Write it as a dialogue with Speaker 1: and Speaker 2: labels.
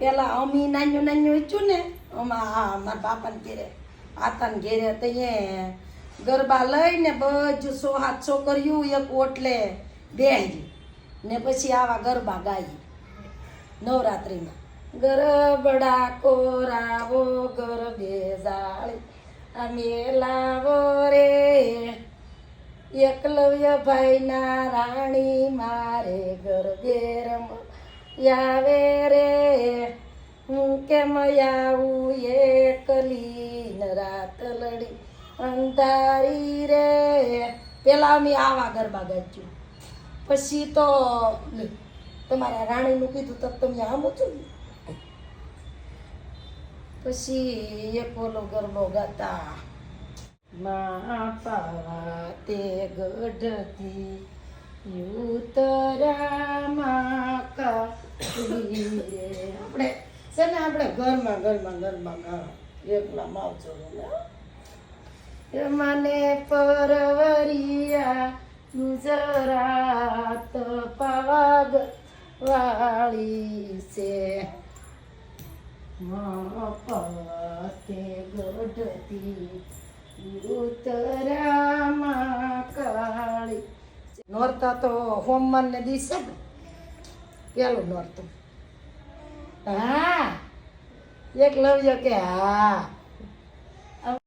Speaker 1: પેલા અમી નાન્યું નાન્યું ઈચ્છું ને હા મારા બાપાને ઘેરે, આતાને ઘેરે તો એ ગરબા લઈને બધું સો હાથ છોકરીયું એક ઓટલે બેહી ને પછી આવા ગરબા ગાઈ. નવરાત્રિમાં. ગરબડા કોરાવો ગરબે જાળી અમે લાવો રે. એકલવ્ય ભાઈના રાણી મારે ગરબે રમ યાવે રે. કેમ આવું એકલી ન રાત લડી. અંધારી રે. પેલા અમે આવા ગરબા ગાચ્યું પછી તો તમારા રાણીનું કીધું તો તમે આમ ને પછી એક ઓલો ગરબો ગાતા. માતા તે ગઢથી યુતરામાં કાપી રે. આપણે છે ને આપણે ઘરમાં ઘરમાં ઘરમાં ગા એકલા માવજો મને પરવરિયા ગુજરાત પાવાગ વાળી છે. પતે ગઢતી ઉતરામાં કાળી નોરતા તો હોમવાન ને દિવસે ને. પેલું નોરતું. હા? એક લવજો કે હા